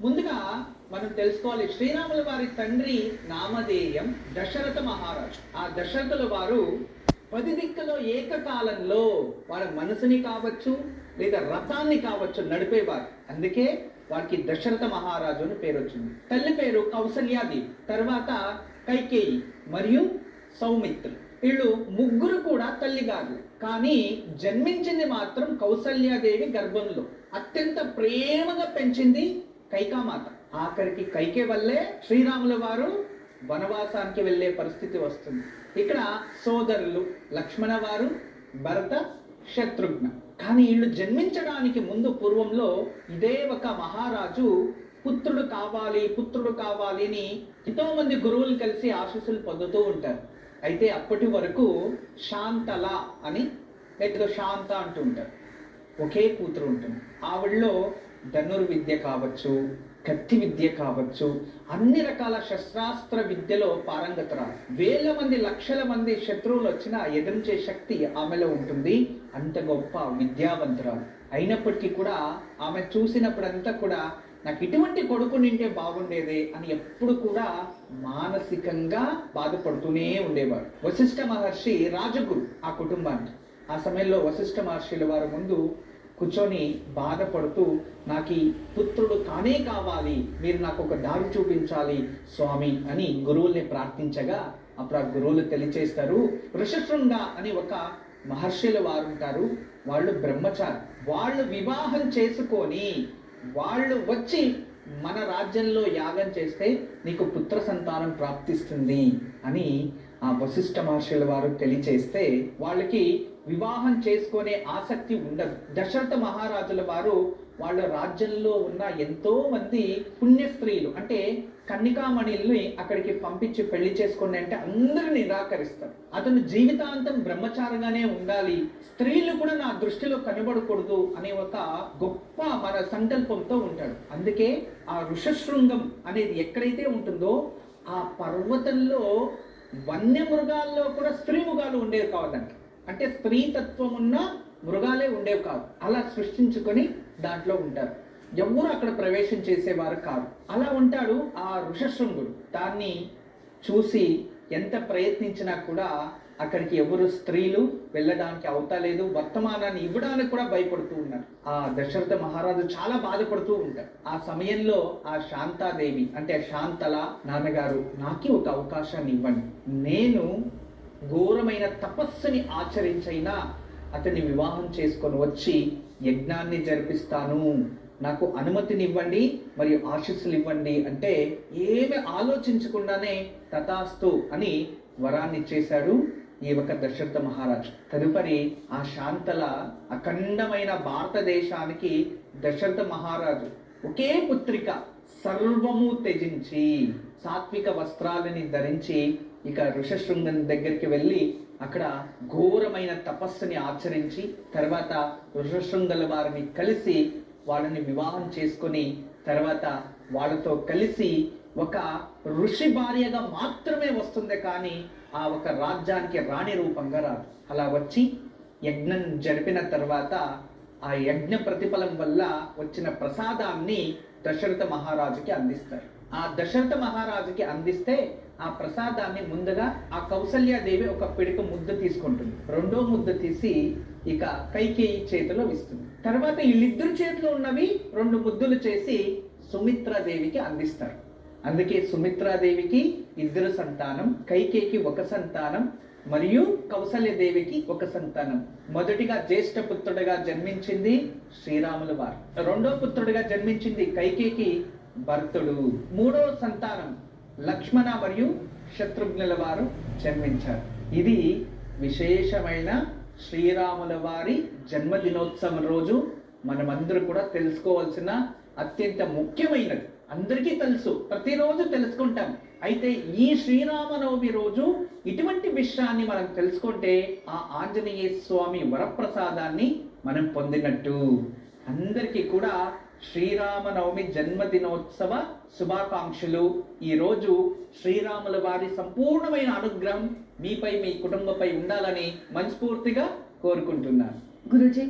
ముందుగా మనం తెలుసుకోవాలి. శ్రీరాముల వారి తండ్రి నామధేయం దశరథ మహారాజు. ఆ దశరథుల వారు పది దిక్కులో ఏకకాలంలో వారి మనసుని కావచ్చు లేదా రథాన్ని కావచ్చు నడిపేవారు. అందుకే వారికి దశరథ మహారాజు అని పేరు వచ్చింది. తల్లి పేరు కౌసల్యాది తర్వాత కైకేయి మరియు సౌమిత్రు. వీళ్ళు ముగ్గురు కూడా తల్లి కాదు. కానీ జన్మించింది మాత్రం కౌసల్యాదేవి గర్భంలో. అత్యంత ప్రేమగా పెంచింది కైకామాత. ఆఖరికి కైకే వల్లే శ్రీరాముల వారు వనవాసానికి వెళ్ళే పరిస్థితి వస్తుంది. ఇక్కడ సోదరులు లక్ష్మణ వారు భరత శత్రుఘ్న. కానీ వీళ్ళు జన్మించడానికి ముందు పూర్వంలో ఇదే ఒక మహారాజు పుత్రుడు కావాలి పుత్రుడు కావాలి అని ఎంతో మంది గురువులు కలిసి ఆశీస్సులు పొందుతూ ఉంటారు. అయితే అప్పటి వరకు శాంతల అని లేదా శాంత అంటూ ఉంటారు. ఒకే కూతురు ఉంటుంది. ఆవిడలో ధనుర్విద్య కావచ్చు కత్తి విద్య కావచ్చు అన్ని రకాల శస్త్రాస్త్ర విద్యలో పారంగతరాలు. వేల మంది లక్షల మంది శత్రువులు వచ్చినా ఎదిరించే శక్తి ఆమెలో ఉంటుంది. అంత గొప్ప విద్యావంతురాలు. అయినప్పటికీ కూడా ఆమె చూసినప్పుడంతా కూడా నాకు ఇటువంటి కొడుకు నింటే బాగుండేదే అని ఎప్పుడు కూడా మానసికంగా బాధపడుతూనే ఉండేవాడు. వశిష్ఠ మహర్షి రాజగురు ఆ కుటుంబానికి. ఆ సమయంలో వశిష్ఠ మహర్షుల వారి ముందు కూర్చొని బాధపడుతూ నాకు ఈ పుత్రుడు కానే కావాలి మీరు నాకు ఒక దారి చూపించాలి స్వామి అని గురువుల్ని ప్రార్థించగా అప్పుడు ఆ గురువులు తెలియచేస్తారు. ఋషశృంగ అని ఒక మహర్షులు వారు ఉంటారు వాళ్ళు బ్రహ్మచారి. వాళ్ళు వివాహం చేసుకొని వాళ్ళు వచ్చి మన రాజ్యంలో యాగం చేస్తే నీకు పుత్ర సంతానం ప్రాప్తిస్తుంది అని ఆ వశిష్ఠ మహర్షుల వారు తెలియచేస్తే వాళ్ళకి వివాహం చేసుకునే ఆసక్తి ఉండదు. దశరథ మహారాజుల వారు వాళ్ళ రాజ్యంలో ఉన్న ఎంతో మంది పుణ్య స్త్రీలు అంటే కన్నికామణిల్ని అక్కడికి పంపించి పెళ్ళి చేసుకోండి అంటే అందరూ నిరాకరిస్తారు. అతను జీవితాంతం బ్రహ్మచారిగానే ఉండాలి. స్త్రీలు కూడా నా దృష్టిలో కనబడకూడదు అనే ఒక గొప్ప మన సంకల్పంతో ఉంటాడు. అందుకే ఆ ఋషశృంగం అనేది ఎక్కడైతే ఉంటుందో ఆ పర్వతంలో వన్యమృగాల్లో కూడా స్త్రీ మృగాలు ఉండేవి కావాలంట అంటే స్త్రీతత్వం ఉన్న మృగాలే ఉండేవి కాదు అలా సృష్టించుకొని దాంట్లో ఉంటారు. ఎవరు అక్కడ ప్రవేశం చేసేవారు కాదు అలా ఉంటాడు ఆ ఋషశృంగుడు. దాన్ని చూసి ఎంత ప్రయత్నించినా కూడా అక్కడికి ఎవరు స్త్రీలు వెళ్ళడానికి అవుతలేదు. వర్తమానాన్ని ఇవ్వడానికి కూడా భయపడుతూ ఉన్నారు. ఆ దశరథ మహారాజు చాలా బాధపడుతూ ఉంటారు. ఆ సమయంలో ఆ శాంతాదేవి అంటే శాంతల నాన్నగారు నాకే ఒక అవకాశాన్ని ఇవ్వండి. నేను ఘోరమైన తపస్సుని ఆచరించైనా అతన్ని వివాహం చేసుకొని వచ్చి యజ్ఞాన్ని జరిపిస్తాను. నాకు అనుమతినివ్వండి మరియు ఆశీస్సులు ఇవ్వండి అంటే ఏమి ఆలోచించకుండానే తథాస్తు అని వరాన్ని ఇచ్చేశాడు ఈ ఒక దశరథ మహారాజు. తదుపరి ఆ శాంతల అఖండమైన భారతదేశానికి దశరథ మహారాజు ఒకే పుత్రిక సర్వము త్యజించి సాత్విక వస్త్రాలని ధరించి ఇక ఋషశృంగం దగ్గరికి వెళ్ళి అక్కడ ఘోరమైన తపస్సుని ఆచరించి తర్వాత ఋషశృంగల వారిని కలిసి వాళ్ళని వివాహం చేసుకొని తర్వాత వాళ్ళతో కలిసి ఒక ఋషి భార్యగా మాత్రమే వస్తుంది కానీ ఆ ఒక రాజ్యానికి రాణి రూపంగా రాదు. అలా వచ్చి యజ్ఞం జరిపిన తర్వాత ఆ యజ్ఞ ప్రతిఫలం వల్ల వచ్చిన ప్రసాదాన్ని దశరథ మహారాజుకి అందిస్తారు. ఆ దశరథ మహారాజుకి అందిస్తే ఆ ప్రసాదాన్ని ముందుగా ఆ కౌసల్యాదేవి ఒక పిడిక ముద్ద తీసుకుంటుంది. రెండో ముద్ద తీసి ఇక కైకేయి చేతిలో ఇస్తుంది. తర్వాత వీళ్ళిద్దరు చేతిలో ఉన్నవి రెండు ముద్దులు చేసి సుమిత్రాదేవికి అందిస్తారు. అందుకే సుమిత్రాదేవికి ఇద్దరు సంతానం కైకేయికి ఒక సంతానం మరియు కౌసల్యదేవికి ఒక సంతానం. మొదటిగా జ్యేష్ఠ పుత్రుడిగా జన్మించింది శ్రీరాముల వారు. రెండో పుత్రుడిగా జన్మించింది కైకేయికి భర్తుడు. మూడో సంతానం లక్ష్మణ మరియు శత్రుఘ్నుల వారు జన్మించారు. ఇది విశేషమైన శ్రీరాముల వారి జన్మదినోత్సవం రోజు మనమందరూ కూడా తెలుసుకోవాల్సిన అత్యంత ముఖ్యమైనది. అందరికీ తెలుసు ప్రతిరోజు తెలుసుకుంటాం. అయితే ఈ శ్రీరామనవమి రోజు ఇటువంటి విషయాన్ని మనం తెలుసుకుంటే ఆ ఆంజనేయ స్వామి వరప్రసాదాన్ని మనం పొందినట్టు. అందరికీ కూడా శ్రీరామనవమి జన్మదినోత్సవ శుభాకాంక్షలు. ఈరోజు శ్రీరాముల వారి సంపూర్ణమైన అనుగ్రహం మీపై మీ కుటుంబపై ఉండాలని మనస్ఫూర్తిగా కోరుకుంటున్నాను. గురుజీ